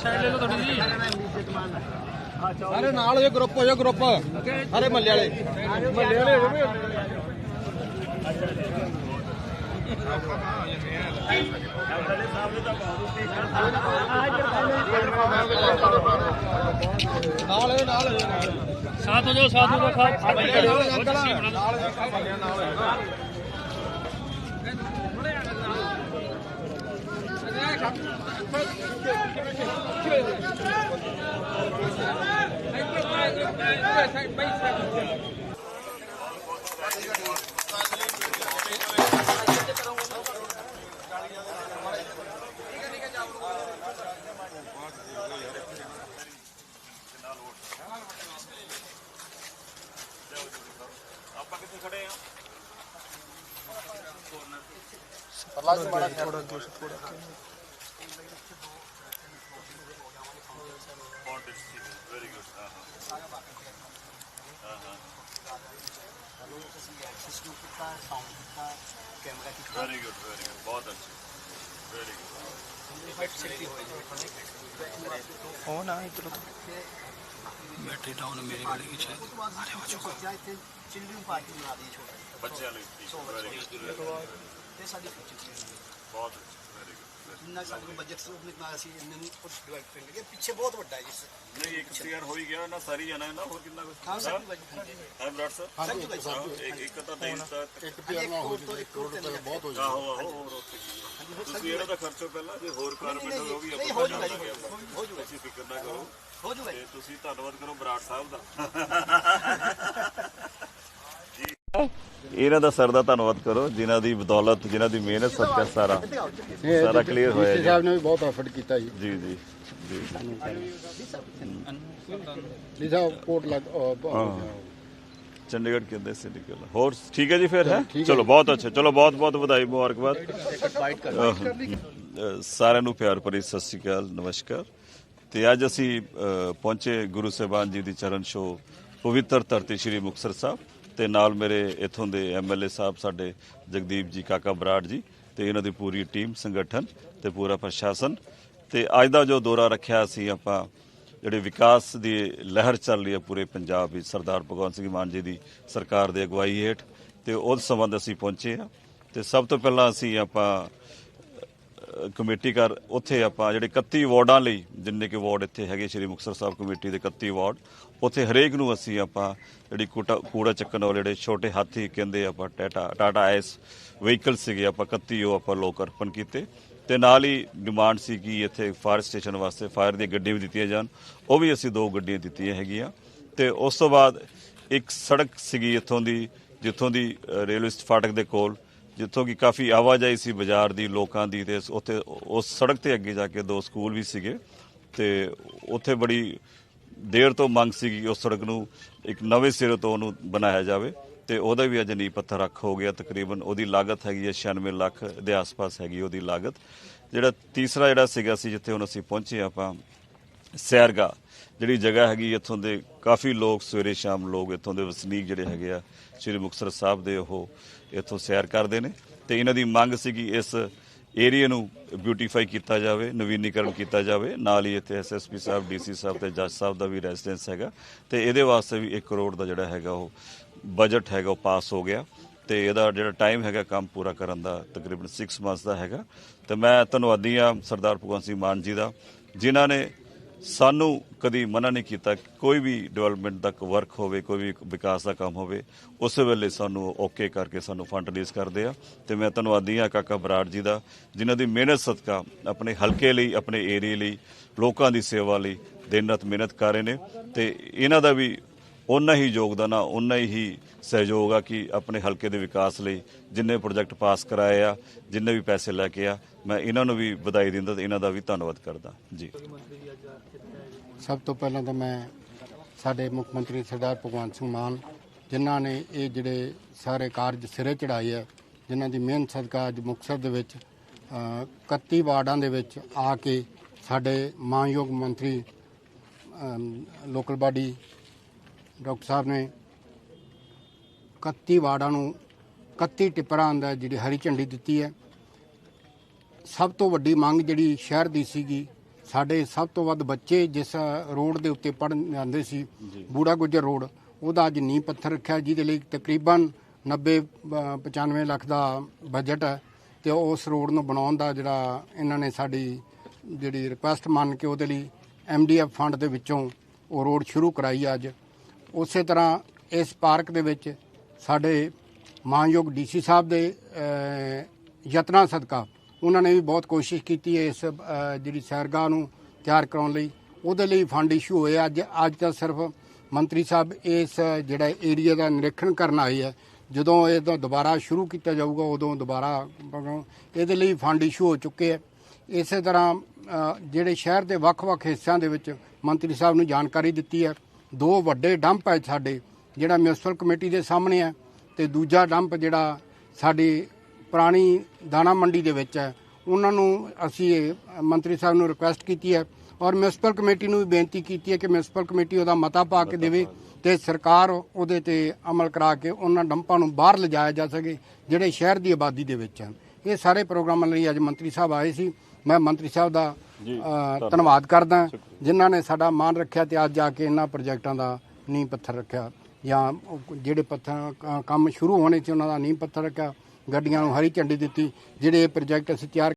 Side ਲੈ ਲਓ ਥੋੜੀ ਜੀ ਸਾਰੇ ਨਾਲ ਹੋ ਜਾ ਗਰੁੱਪ ਹੋ ਜਾ ਗਰੁੱਪ ਸਾਰੇ ਮੱਲੇ ਵਾਲੇ ਮੱਲੇ ਵਾਲੇ ਹੋ ਜਾਓ ਨਾਲ ਹੋ ਨਾਲ ਹੋ ਨਾਲ ਸਾਥ ਹੋ ਜਾਓ ਸਾਥ ਹੋ ਜਾਓ ਖਾਸ ਮੱਲੇ ਵਾਲੇ ਅੰਕਲ ਨਾਲ ਹੋ ਜਾ ਮੱਲੇ ਨਾਲ ਹੋ ਜਾ ਵੈਰੀ ਗੁੱਡ ਵੈਰੀ ਗੁੱਡ ਬਹੁਤ ਅੱਛਾ ਵੈਰੀ ਗੁੱਡ ਬੈਟਰੀ ਡਾਊਨ ਮੇਰੇ ਵਾਲੇ ਕੀ ਸ਼ਾਇਦ ਚਿਲਡਰਨ ਪਾਰਟੀ ਬਣਾ ਦੀ ਛੋਟੀ ਬੱਚਿਆਂ ਇਹ ਸਾਡੀ ਫਿਊਚਰ ਸੀ ਬਹੁਤ ਅੱਛਾ ਵੈਰੀ ਗੁੱਡ ਜਿੰਨਾ ਸਾਡੇ ਕੋਲ ਬਜਟ ਸੀ ਉਹਨੇ ਨਾਲ ਅਸੀਂ ਇਹਨਾਂ ਨੂੰ ਕੁਝ ਡਿਵਾਈਡ ਕਰਨ ਲੱਗੇ ਪਿੱਛੇ ਬਹੁਤ ਵੱਡਾ ਹੈ ਜਿਸ ਨਹੀਂ ਇੱਕ ਸੀਆਰ ਹੋ ਹੀ ਗਿਆ ਨਾ ਸਾਰੀ ਜਾਣਾ ਹੈ ਨਾ ਹੋਰ ਕਿੰਨਾ ਕੁਝ ਹਾਂ ਸਰ ਬਜਟ ਹੈ ਬਰਾੜ ਸਰ ਇੱਕ ਇੱਕ ਤਾਂ ਦੇਣ ਦਾ ਇੱਕ ਪਿਆਰ ਨਾਲ ਹੋ ਇੱਕ ਕਰੋੜ ਤੇ ਬਹੁਤ ਹੋ ਆਹੋ ਆਹੋ ਹੋਰ ਉੱਥੇ ਹੈ। ਤੁਸੀਂ ਇਹਦਾ ਤਾਂ ਖਰਚੋ ਪਹਿਲਾਂ ਜੇ ਹੋਰ ਕਾਰਪੈਂਟਰ ਉਹ ਵੀ ਆਪਾਂ ਹੋ ਜੂਗਾ ਜੀ। ਹੋ। ਜੂਗਾ ਤੁਸੀਂ ਫਿਕਰ ਨਾ ਕਰੋ। ਹੋ ਜੂਗਾ ਤੇ ਤੁਸੀਂ ਧੰਨਵਾਦ ਕਰੋ ਬਰਾੜ ਸਾਹਿਬ ਦਾ। ਇਹਨਾਂ ਦਾ ਸਰ ਦਾ ਧੰਨਵਾਦ ਕਰੋ ਜਿਨ੍ਹਾਂ ਦੀ ਬਦੌਲਤ ਜਿਨ੍ਹਾਂ ਦੀ ਮਿਹਨਤ ਸਦਕਾ ਸਾਰਾ ਸਾਰਾ ਕਲੀਅਰ ਹੋਇਆ ਜੀ। ਸਾਹਿਬ ਨੇ ਵੀ ਬਹੁਤ ਐਫਰਟ ਕੀਤਾ ਜੀ। ਜੀ ਜੀ ਜੀ। ਜੀ ਸਾਹਿਬ ਕੋਟ ਲੱਗ ਚੰਡੀਗੜ੍ਹ ਕਹਿੰਦੇ ਸੀ ਨਿਕਲ ਹੋਰ ਠੀਕ ਹੈ ਜੀ ਫਿਰ ਹੈ? ਚਲੋ ਬਹੁਤ ਅੱਛਾ। ਚਲੋ ਬਹੁਤ ਬਹੁਤ ਵਧਾਈ ਮੁਬਾਰਕਬਾਦ। ਸਾਰਿਆਂ ਨੂੰ ਪਿਆਰ ਭਰੀ ਸਤਿ ਸ਼੍ਰੀ ਅਕਾਲ ਨਮਸਕਾਰ। ਤੇ ਅੱਜ ਅਸੀਂ ਪਹੁੰਚੇ ਗੁਰੂ ਸਾਹਿਬਾਨ ਜੀ ਦੀ ਚਰਨ ਛੋਹ ਪਵਿੱਤਰ ਧਰਤੀ ਸ੍ਰੀ ਮੁਕਤਸਰ ਸਾਹਿਬ। ਤੇ ਨਾਲ ਮੇਰੇ ਇਥੋਂ ਦੇ ਐਮਐਲਏ ਸਾਹਿਬ ਸਾਡੇ ਜਗਦੀਪ ਜੀ, ਕਾਕਾ ਬਰਾੜ ਜੀ ਤੇ ਇਹਨਾਂ ਦੀ ਪੂਰੀ ਟੀਮ ਸੰਗਠਨ ਤੇ ਪੂਰਾ ਪ੍ਰਸ਼ਾਸਨ। ਤੇ ਅੱਜ ਦਾ ਜੋ ਦੌਰਾ ਰੱਖਿਆ ਸੀ ਆਪਾਂ, ਜਿਹੜੇ ਵਿਕਾਸ ਦੀ ਲਹਿਰ ਚੱਲ ਰਹੀ ਹੈ ਪੂਰੇ ਪੰਜਾਬ ਵਿੱਚ, ਸਰਦਾਰ ਭਗਵੰਤ ਸਿੰਘ ਮਾਨ ਜੀ ਦੀ ਸਰਕਾਰ ਦੇ ਅਗਵਾਈ ਹੇਠ, ਤੇ ਉਸ ਸੰਬੰਧ ਅਸੀਂ ਪਹੁੰਚੇ ਆ ਤੇ ਸਭ ਤੋਂ ਪਹਿਲਾਂ ਅਸੀਂ ਆਪਾਂ ਕਮੇਟੀ ਕਰ, ਉੱਥੇ ਆਪਾਂ ਜਿਹੜੇ 31 ਵਾਰਡਾਂ ਲਈ, ਜਿੰਨੇ ਕਿ ਵਾਰਡ ਇੱਥੇ ਹੈਗੇ ਸ਼੍ਰੀ ਮੁਕਤਸਰ ਸਾਹਿਬ ਕਮੇਟੀ ਦੇ 31 ਵਾਰਡ, ਉੱਥੇ ਹਰੇਕ ਨੂੰ ਅਸੀਂ ਆਪਾਂ ਜਿਹੜੀ ਕੂਟਾ- ਕੂੜਾ ਚੱਕਣ ਵਾਲੇ ਜਿਹੜੇ ਛੋਟੇ ਹਾਥੀ ਕਹਿੰਦੇ ਆਪਾਂ ਟਾਟਾ ਟਾਟਾ ਐਸ ਵਹੀਕਲ ਸੀਗੇ ਆਪਾਂ 31 ਉਹ ਆਪਾਂ ਲੋਕ ਅਰਪਣ ਕੀਤੇ। ਤੇ ਨਾਲ ਹੀ ਡਿਮਾਂਡ ਸੀ ਕਿ ਇੱਥੇ ਫਾਇਰ ਸਟੇਸ਼ਨ ਵਾਸਤੇ ਫਾਇਰ ਦੀਆਂ ਗੱਡੀ ਵੀ ਦਿੱਤੀਆਂ ਜਾਣ, ਉਹ ਵੀ ਅਸੀਂ ਦੋ ਗੱਡੀਆਂ ਦਿੱਤੀਆਂ ਹੈਗੀਆਂ। ਤੇ ਉਸ ਤੋਂ ਬਾਅਦ ਇੱਕ ਸੜਕ ਸੀਗੀ ਇੱਥੋਂ ਦੀ, ਜਿੱਥੋਂ ਦੀ ਰੇਲਵੇ ਫਾਟਕ ਦੇ ਕੋਲ ਜਿੱਥੋਂ ਕਿ ਕਾਫੀ ਆਵਾਜਾਈ ਸੀ ਬਾਜ਼ਾਰ ਦੀ, ਲੋਕਾਂ ਦੀ ਤੇ ਉੱਥੇ ਉਸ ਸੜਕ ਤੇ ਅੱਗੇ ਜਾ ਕੇ ਦੋ ਸਕੂਲ ਵੀ ਸੀਗੇ ਤੇ ਉੱਥੇ ਬੜੀ ਦੇਰ ਤੋਂ ਮੰਗ ਸੀਗੀ ਉਸ ਸੜਕ ਨੂੰ ਇੱਕ ਨਵੇਂ ਸਿਰੇ ਤੋਂ ਉਹਨੂੰ ਬਣਾਇਆ ਜਾਵੇ ਤੇ ਉਹਦਾ ਵੀ ਅੱਜ ਨੀਂਹ ਪੱਥਰ ਰੱਖ ਹੋ ਗਿਆ। ਤਕਰੀਬਨ ਉਹਦੀ ਲਾਗਤ ਹੈਗੀ ਹੈ 96 ਲੱਖ ਦੇ ਆਸ-ਪਾਸ ਹੈਗੀ ਉਹਦੀ ਲਾਗਤ। ਜਿਹੜਾ ਤੀਸਰਾ ਜਿਹੜਾ ਸੀਗਾ ਸੀ ਜਿੱਥੇ ਹੁਣ ਅਸੀਂ ਪਹੁੰਚੇ ਆਪਾਂ ਸੈਰਗਾ, ਜਿਹੜੀ ਜਗ੍ਹਾ ਹੈਗੀ ਇੱਥੋਂ ਦੇ, ਕਾਫੀ ਲੋਕ ਸਵੇਰੇ ਸ਼ਾਮ ਲੋਕ ਇੱਥੋਂ ਦੇ ਵਸਨੀਕ ਜਿਹੜੇ ਹੈਗੇ ਆ, ਸ੍ਰੀ ਮੁਕਤਸਰ ਸਾਹਿਬ ਦੇ ਉਹ ਇੱਥੋਂ ਸੈਰ ਕਰਦੇ ਨੇ ਤੇ ਇਹਨਾਂ ਦੀ ਮੰਗ ਸੀਗੀ ਇਸ ਏਰੀਆ ਨੂੰ ਬਿਊਟੀਫਾਈ ਕੀਤਾ ਜਾਵੇ, ਨਵੀਨੀਕਰਨ ਕੀਤਾ ਜਾਵੇ। ਨਾਲ ਹੀ ਇੱਥੇ ਐਸਐਸਪੀ ਸਾਹਿਬ ਡੀਸੀ ਸਾਹਿਬ ਤੇ ਜੱਜ ਸਾਹਿਬ ਦਾ ਵੀ ਰੈਜ਼ੀਡੈਂਸ ਹੈਗਾ ਤੇ ਇਹਦੇ ਵਾਸਤੇ ਵੀ 1 ਕਰੋੜ ਦਾ ਜਿਹੜਾ ਹੈਗਾ ਉਹ ਬਜਟ ਹੈਗਾ, ਉਹ ਪਾਸ ਹੋ ਗਿਆ ਤੇ ਇਹਦਾ ਜਿਹੜਾ ਟਾਈਮ ਹੈਗਾ ਕੰਮ ਪੂਰਾ ਕਰਨ ਦਾ ਤਕਰੀਬਨ 6 ਮੰਥਸ ਦਾ ਹੈਗਾ। ਤੇ ਮੈਂ ਧੰਨਵਾਦੀ ਆ ਸਰਦਾਰ ਭਗਵੰਤ ਸਿੰਘ ਮਾਨ ਜੀ ਦਾ, ਜਿਨ੍ਹਾਂ ਨੇ ਸਾਨੂੰ ਕਦੀ ਮਨਾ ਨਹੀਂ ਕੀਤਾ ਕੋਈ ਵੀ ਡਿਵੈਲਪਮੈਂਟ ਦਾ ਵਰਕ ਹੋਵੇ, ਕੋਈ ਵੀ ਵਿਕਾਸ ਦਾ ਕੰਮ ਹੋਵੇ, ਉਸ ਵੇਲੇ ਸਾਨੂੰ ਓਕੇ ਕਰਕੇ ਸਾਨੂੰ ਫੰਡ ਰਿਲੀਜ਼ ਕਰਦੇ ਆ। ਤੇ ਮੈਂ ਧੰਨਵਾਦੀ ਆ ਕਾਕਾ ਬਰਾੜ ਜੀ ਦਾ, ਜਿਨ੍ਹਾਂ ਦੀ ਮਿਹਨਤ ਸਦਕਾ ਆਪਣੇ ਹਲਕੇ ਲਈ, ਆਪਣੇ ਏਰੀਏ ਲਈ, ਲੋਕਾਂ ਦੀ ਸੇਵਾ ਲਈ ਦਿਨ ਰਾਤ ਮਿਹਨਤ ਕਰ ਰਹੇ ਨੇ। ਤੇ ਇਹਨਾਂ ਦਾ ਵੀ ਉਨਾ ਹੀ ਯੋਗਦਾਨ ਆ ਉਨਾ ਹੀ ਸਹਿਯੋਗ ਆ ਕਿ ਆਪਣੇ ਹਲਕੇ ਦੇ ਵਿਕਾਸ ਲਈ ਜਿੰਨੇ ਪ੍ਰੋਜੈਕਟ ਪਾਸ ਕਰਾਏ ਆ ਜਿੰਨੇ ਵੀ ਪੈਸੇ ਲੈ ਕੇ ਆ ਮੈਂ ਇਹਨਾਂ ਨੂੰ ਵੀ ਵਧਾਈ ਦਿੰਦਾ ਤੇ ਇਹਨਾਂ ਦਾ ਵੀ ਧੰਨਵਾਦ ਕਰਦਾ। ਜੀ। ਸਭ ਤੋਂ ਪਹਿਲਾਂ ਤਾਂ ਮੈਂ ਸਾਡੇ ਮੁੱਖ ਮੰਤਰੀ ਸਰਦਾਰ ਭਗਵੰਤ ਸਿੰਘ ਮਾਨ ਜਿਨ੍ਹਾਂ ਨੇ ਇਹ ਜਿਹੜੇ ਸਾਰੇ ਕਾਰਜ ਸਿਰੇ ਚੜਾਏ ਆ ਜਿਨ੍ਹਾਂ ਦੀ ਮਿਹਨਤ ਸਦਕਾ ਅੱਜ ਮੁਕਤਸਰ ਦੇ ਵਿੱਚ ਅ, 31 ਵਾਰਡਾਂ ਦੇ ਵਿੱਚ ਆ ਕੇ ਸਾਡੇ ਮਾਨਯੋਗ ਮੰਤਰੀ ਲੋਕਲ ਬਾਡੀ ਡਾਕਟਰ ਸਾਹਿਬ ਨੇ 31 ਵਾਰਡਾਂ ਨੂੰ 31 ਟਿੱਪਰਾਂ ਦਾ ਜਿਹੜੀ ਹਰੀ ਝੰਡੀ ਦਿੱਤੀ ਹੈ। ਸਭ ਤੋਂ ਵੱਡੀ ਮੰਗ ਜਿਹੜੀ ਸ਼ਹਿਰ ਦੀ ਸੀਗੀ ਸਾਡੇ ਸਭ ਤੋਂ ਵੱਧ ਬੱਚੇ ਜਿਸ ਰੋਡ ਦੇ ਉੱਤੇ ਪੜਨ ਜਾਂਦੇ ਸੀ ਬੂੜਾ ਗੁੱਜਰ ਰੋਡ ਉਹਦਾ ਅੱਜ ਨੀਂਹ ਪੱਥਰ ਰੱਖਿਆ ਜਿਹਦੇ ਲਈ ਤਕਰੀਬਨ 90 ਅ, 95 ਲੱਖ ਦਾ ਬਜਟ ਹੈ ਤੇ ਉਸ ਰੋਡ ਨੂੰ ਬਣਾਉਣ ਦਾ ਜਿਹੜਾ ਇਹਨਾਂ ਨੇ ਸਾਡੀ ਜਿਹੜੀ ਰਿਕੁਐਸਟ ਮੰਨ ਕੇ ਉਹਦੇ ਲਈ ਐਮਡੀਐਫ ਫੰਡ ਦੇ ਵਿੱਚੋਂ ਉਹ ਰੋਡ ਸ਼ੁਰੂ ਕਰਾਈ ਅੱਜ। ਉਸੇ ਤਰ੍ਹਾਂ ਇਸ ਪਾਰਕ ਦੇ ਵਿੱਚ ਸਾਡੇ ਮਾਨਯੋਗ ਡੀਸੀ ਸਾਹਿਬ ਦੇ ਯਤਨਾਂ ਸਦਕਾ ਉਹਨਾਂ ਨੇ ਵੀ ਬਹੁਤ ਕੋਸ਼ਿਸ਼ ਕੀਤੀ ਹੈ ਇਸ ਜਿਹੜੀ ਸੈਰਗਾਹ ਨੂੰ ਤਿਆਰ ਕਰਾਉਣ ਲਈ। ਉਹਦੇ ਲਈ ਫੰਡ ਇਸ਼ੂ ਹੋਏ। ਅੱਜ ਅੱਜ ਤਾਂ ਸਿਰਫ ਮੰਤਰੀ ਸਾਹਿਬ ਇਸ, ਜਿਹੜਾ ਏਰੀਆ ਦਾ ਨਿਰੀਖਣ ਕਰਨ ਆਏ ਹੈ। ਜਦੋਂ ਇਹ ਦੁਬਾਰਾ ਸ਼ੁਰੂ ਕੀਤਾ ਜਾਊਗਾ, ਉਦੋਂ ਦੁਬਾਰਾ ਇਹਦੇ ਲਈ ਫੰਡ ਇਸ਼ੂ ਹੋ ਚੁੱਕੇ ਹੈ। ਇਸੇ ਤਰ੍ਹਾਂ ਜਿਹੜੇ ਸ਼ਹਿਰ ਦੇ ਵੱਖ-ਵੱਖ ਹਿੱਸਿਆਂ ਦੇ ਵਿੱਚ ਮੰਤਰੀ ਸਾਹਿਬ ਨੂੰ ਜਾਣਕਾਰੀ ਦਿੱਤੀ ਹੈ। ਦੋ ਵੱਡੇ ਡੰਪ ਹੈ ਸਾਡੇ ਜਿਹੜਾ ਮਿਊਨਿਸਪਲ ਕਮੇਟੀ ਦੇ ਸਾਹਮਣੇ ਹੈ ਤੇ ਦੂਜਾ ਡੰਪ ਜਿਹੜਾ ਸਾਡੀ ਪੁਰਾਣੀ ਦਾਣਾ ਮੰਡੀ ਦੇ ਵਿੱਚ ਹੈ ਉਹਨਾਂ ਨੂੰ ਅਸੀਂ ਮੰਤਰੀ ਸਾਹਿਬ ਨੂੰ ਰਿਕੁਐਸਟ ਕੀਤੀ ਹੈ ਔਰ ਮਿਊਨਿਸਪਲ ਕਮੇਟੀ ਨੂੰ ਵੀ ਬੇਨਤੀ ਕੀਤੀ ਹੈ ਕਿ ਮਿਊਨਿਸਪਲ ਕਮੇਟੀ ਉਹਦਾ ਮਤਾ ਪਾ ਕੇ ਦੇਵੇ ਤੇ ਸਰਕਾਰ ਉਹਦੇ ਤੇ ਅਮਲ ਕਰਾ ਕੇ ਉਹਨਾਂ ਡੰਪਾਂ ਨੂੰ ਬਾਹਰ ਲਿਜਾਇਆ ਜਾ ਸਕੇ ਜਿਹੜੇ ਸ਼ਹਿਰ ਦੀ ਆਬਾਦੀ ਦੇ ਵਿੱਚ ਹਨ। ਇਹ ਸਾਰੇ ਪ੍ਰੋਗਰਾਮਾਂ ਲਈ ਅੱਜ ਮੰਤਰੀ ਸਾਹਿਬ ਆਏ ਸੀ। ਮੈਂ ਮੰਤਰੀ ਸਾਹਿਬ ਦਾ ਧੰਨਵਾਦ। ਕਰਦਾ। ਜਿਨ੍ਹਾਂ ਨੇ ਸਾਡਾ ਮਾਨ ਰੱਖਿਆ ਤੇ ਅੱਜ ਜਾ ਕੇ ਇਹਨਾਂ ਪ੍ਰੋਜੈਕਟਾਂ ਦਾ ਨੀਂਹ ਪੱਥਰ ਰੱਖਿਆ। ਜਾਂ ਜਿਹੜੇ ਪੱਥਰ ਕੰਮ ਸ਼ੁਰੂ ਹੋਣੇ ਸੀ, ਉਹਨਾਂ ਦਾ ਨੀਂਹ ਪੱਥਰ ਰੱਖਿਆ, ਗੱਡੀਆਂ ਨੂੰ ਹਰੀ ਝੰਡੀ ਦਿੱਤੀ, ਜਿਹੜੇ ਪ੍ਰੋਜੈਕਟ ਅਸੀਂ ਤਿਆਰ